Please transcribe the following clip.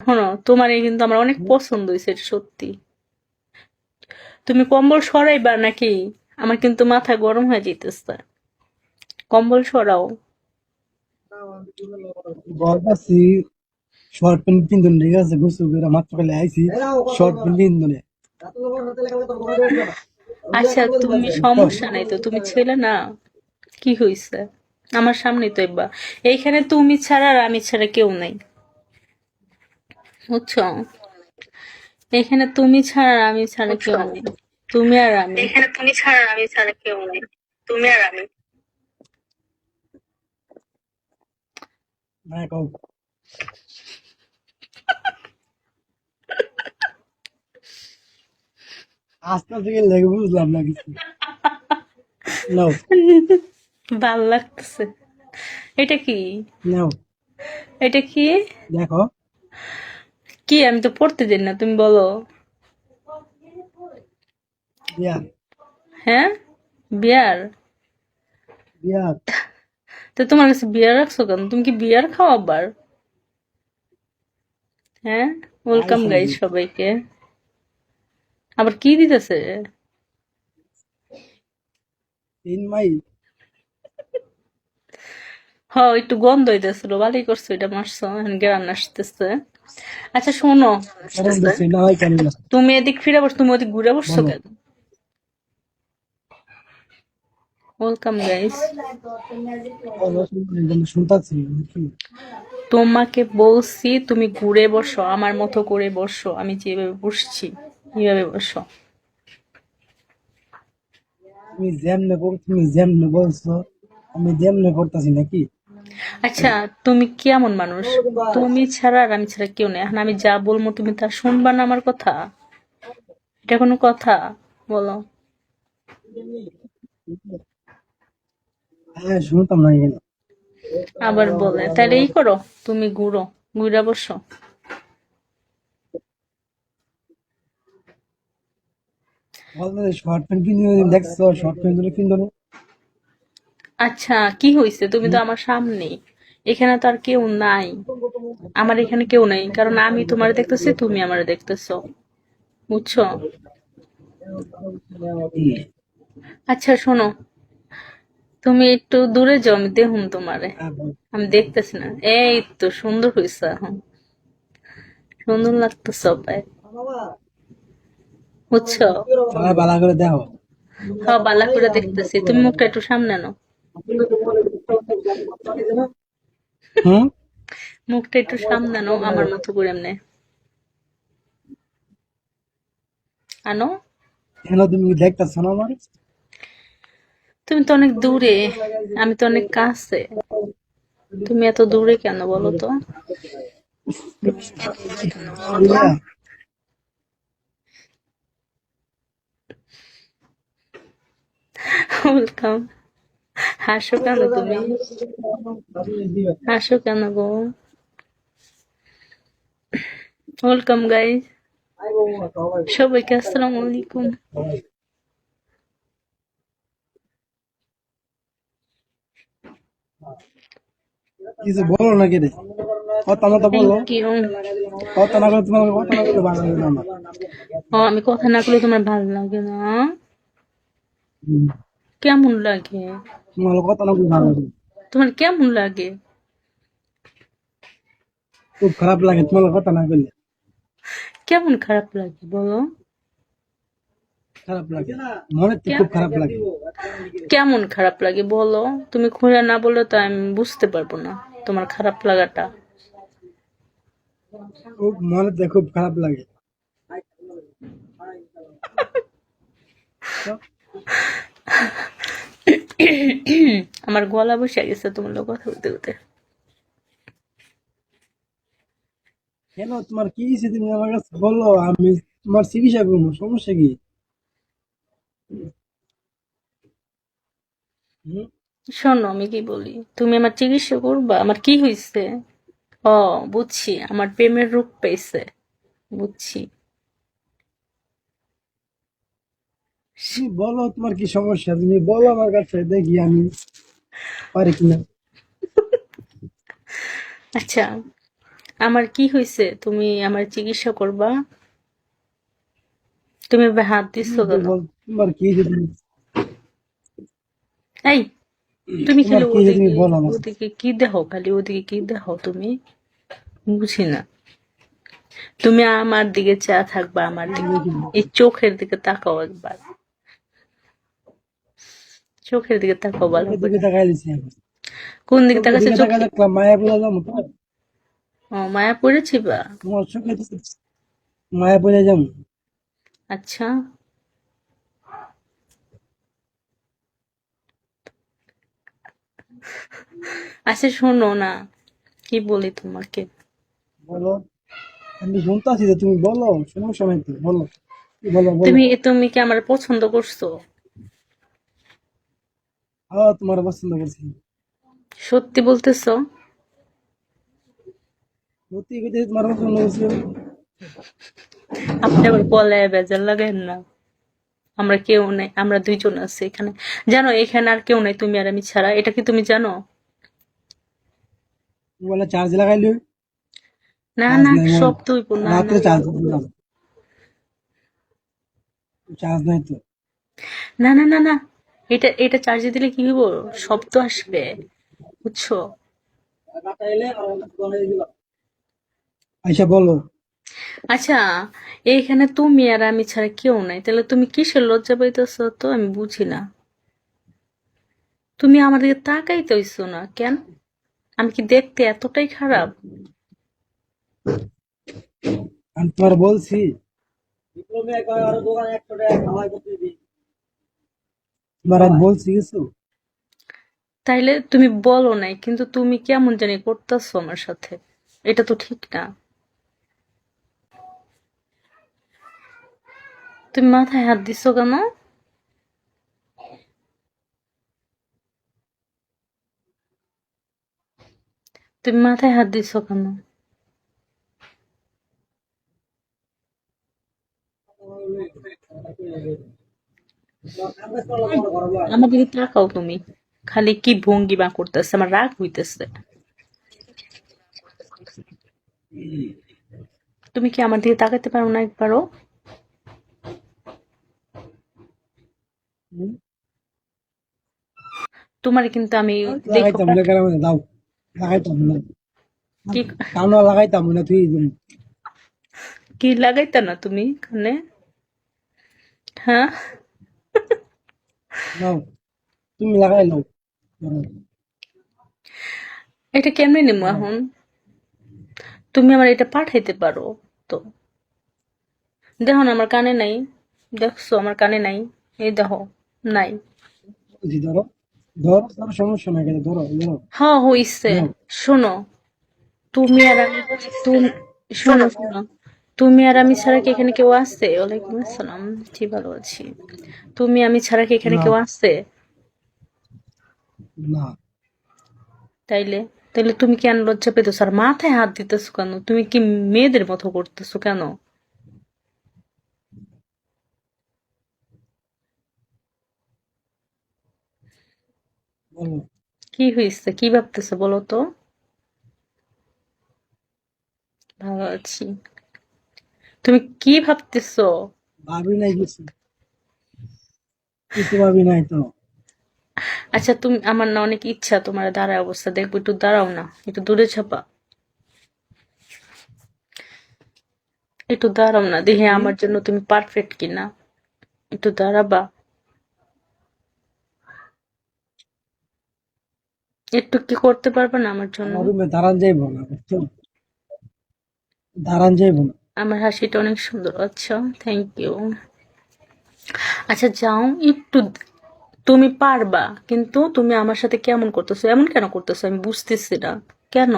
শোনো তোমার এই কিন্তু আমার অনেক পছন্দ হয়েছে এটা সত্যি। তুমি কম্বল সরাইবা নাকি? আমার কিন্তু মাথা গরম হয়ে যেতেছে কম্বল সরাও। গল্পাছি শর্ট প্যান্ট পিন্ধুন ঠিক আছে? গোসল করে মাত্র কালে আইছি শর্ট প্যান্ট পিন্ধুন। আচ্ছা তুমি সমস্যা নাই তো তুমি ছেলে না? কি হয়েছে আমার সামনে তো এবার। এইখানে তুমি ছাড়া আর আমি ছাড়া কেউ নাই। বুঝছ? এখানে তুমি ছাড়া আমি ছাড়া কেউ নেই। তুমি আর আমি। এখানে তুমি ছাড়া আমি ছাড়া কেউ নেই। তুমি আর আমি। না থেকে লেগে বুঝলাম না কিছু। ভালো লাগতেছে। এটা কি? নাও এটা কি? দেখো। কি? আমি তো পড়তে দিন না তুমি বলো। হ্যাঁ? বিয়ার? বিয়া তো তোমার কাছে বিয়ার রাখছো কেন? তুমি কি বিয়ার খাও আবার? হ্যাঁ? ওয়েলকাম গাইজ সবাইকে। আবার কি দিতেছে? হ একটু গন্ধ হইতেছিল ভালোই করছ এটা মারছো গ্রাম আসতেছে। আচ্ছা শোনো। তুমি এদিক ফিরে বসো তুমি ওদিক ঘুরে বসছো কেন? ওয়েলকাম শুনতাছি তোমাকে বলছি তুমি ঘুরে বসো আমার মতো করে বসো আমি যেভাবে বসছি এইভাবে বসো। তুমি যেমনে বল তুমি যেমনে বলছো আমি যেমনে করতেছি নাকি? আচ্ছা তুমি কেমন মানুষ? তুমি ছাড়া আর আমি ছাড়া কেউ নেই। এখন আমি যা বলব তুমি তা শুনবা না আমার কথা? এটা কোনো কথা? বলো। হ্যাঁ শুনতাম না আবার বলে তাহলে এই করো তুমি ঘুরো ঘুরে বসো। বলতে শর্ট প্যান্ট কিনে দেখছ শর্ট প্যান্টগুলো আচ্ছা কি হয়েছে তুমি তো আমার সামনে। এখানে তো আর কেউ নাই। আমার এখানে কেউ নাই কারণ আমি তোমার দেখতেছি তুমি আমার দেখতেছো। বুঝছ? আচ্ছা শোনো। তুমি একটু দূরে যাও আমি দেখুন তোমারে। আমি দেখতেছি না। এই তো সুন্দর হয়েছে এখন। সুন্দর লাগতেছে সবাই বুঝছ? বালা করে দেখো। হ্যাঁ বালা করে দেখতেছি। তুমি মুখটা একটু সামনে নাও। হুম? মুখটা একটু সামনে নাও আমার মতো করে এমনি। আনো? কেন তুমি দেখতেছো না আমার? তুমি তো অনেক দূরে আমি তো অনেক কাছে। তুমি এত দূরে কেন বলো তো? ওয়েলকাম হাসো কেন তুমি? হাসো কেন গো? ওয়েলকাম গাইজ সবাইকে আসসালামু আলাইকুম। কিছু বলো না কেটে কথা মতো বলো। কথা না করে তোমার কথা না করে ভালো লাগে না আমি কথা না করলে তোমার ভালো লাগে না। কেমন লাগে? তোমার কথা না ভালো লাগে? তোমার কেমন লাগে? খুব খারাপ লাগে তোমার কথা না করলে কেমন খারাপ লাগে বলো? খারাপ লাগে মনে খুব খারাপ লাগে। কেমন খারাপ লাগে বলো? তুমি খুলে না বললে তো আমি বুঝতে পারব না তোমার খারাপ লাগাটা। মনে খুব খারাপ লাগে। আমার গলা বসে গেছে তোমার লোক কথা বলতে বলতে। কেন? তোমার কি হয়েছে? তুমি আমার কাছে বলো আমি তোমার চিকিৎসা করব সমস্যা কি? শোনো আমি কি বলি? তুমি আমার চিকিৎসা করবা? আমার কি হয়েছে? ও বুঝছি আমার প্রেমের রূপ পেয়েছে বুঝছি তুমি বলো তোমার কি সমস্যা? তুমি বলো আমার কাছে দেখি আমি পারি কিনা। আচ্ছা আমার কি হয়েছে? তুমি আমার চিকিৎসা করবা? তুমি হাত দিচ্ছ কেন? তোমার কি এই তুমি খালি ওদিকে ওদিকে কি দেখো? খালি ওদিকে কি দেখো তুমি? বুঝি না। তুমি আমার দিকে চা থাকবা আমার দিকে। এই চোখের দিকে তাকাও একবার। চোখের দিকে তাকাও ভালো দিকে তাকাই দিছি কোন দিকে তাকাচ্ছে? চোখ দেখলাম মায়া বলে তো। ও মায়া পড়েছি বা তোমার চোখে তো মায়া বলে যাব। আচ্ছা। আচ্ছা শোনো না। কি বলি তোমাকে? বলো। আমি শুনতেছি যে তুমি বলো সমস্যা নাই বলো বলো। তুমি তুমি কি আমার পছন্দ করছ? হ্যাঁ তোমার পছন্দ করছি। সত্যি বলতেছো? সত্যি কথা তোমার পছন্দ করছি। আপনি আবার বলে বেজার লাগেন না। আমরা কেউ নেই আমরা দুইজন আছি এখানে। জানো এখানে আর কেউ নেই তুমি আর আমি ছাড়া। এটা কি তুমি জানো? বলে চার্জ লাগাইলি? না না সব তুই না চার্জ চার্জ নাই তো। না না না না। এটা এটা চার্জে দিলে কি হইব? শব্দ আসবে বুঝছ? আচ্ছা বলো। আচ্ছা এইখানে তুমি আর আমি ছাড়া কেউ নাই। তাহলে তুমি কিসের লজ্জা পাইতেছো তো? আমি বুঝি না। তুমি আমার দিকে তাকাইতে হইছো না কেন? আমি কি দেখতে এতটাই খারাপ? আমি তোমার বলছি। তোমার বলছি কিছু? তাইলে তুমি বলো নাই কিন্তু তুমি কেমন জানি করতেছো আমার সাথে। এটা তো ঠিক না। তুমি মাথায় হাত দিছো কেন? তুমি মাথায় হাত দিছো কেন? আমার দিকে তাকাও তুমি খালি কি ভঙ্গিমা করতেছে আমার রাগ হইতেছে। তুমি কি আমার দিকে তাকাতে পারো না একবারও? তোমার কিন্তু আমি লাগাইতাম না না। কি? লাগাইতাম না তুই কি লাগাইতা না তুমি কানে? হ্যাঁ? নাও তুমি লাগাই নাও। এটা কেমনে নিবো এখন? তুমি আমার এটা পাঠাইতে পারো তো। দেখো না আমার কানে নাই। দেখছ আমার কানে নাই। এই দেখো নাই। ধরো ধরো ধরো সমস্যা নাই কেন ধরো ধরো। হ্যাঁ হইছে। শোনো তুমি আর আমি তুমি শোনো শোনো। তুমি আর আমি ছাড়া কি এখানে কেউ আছে? ওয়ালাইকুম আসসালাম। জি ভালো আছি। তুমি আমি ছাড়া কি এখানে কেউ আছে? না। তাইলে তাইলে তুমি কেন লজ্জা পেতেছো? আর মাথায় হাত দিতেছো কেন? তুমি কি মেয়েদের মতো করতেছো কেন? কি হয়েছে কি ভাবতেছো বলো তো? ভালো আছি। তুমি কি ভাবতেছো? ভাবি নাই কিছু। কিছু ভাবি নাই তো। আচ্ছা তুমি আমার না অনেক ইচ্ছা তোমার দাঁড়ায় অবস্থা দেখব একটু দাঁড়াও না একটু দূরে ছাপা। একটু দাঁড়াও না দেখে আমার জন্য তুমি পারফেক্ট কিনা। একটু দাঁড়াবা। একটু কি করতে পারবে না আমার জন্য? দাঁড়ান যাইব না দাঁড়ান যাইব না। আমার হাসিটা অনেক সুন্দর আচ্ছা থ্যাংক ইউ আচ্ছা যাও, একটু তুমি পারবা, কিন্তু তুমি আমার সাথে কেমন করতেছো? এমন কেন করতেছো? আমি বুঝতেছি না। কেন?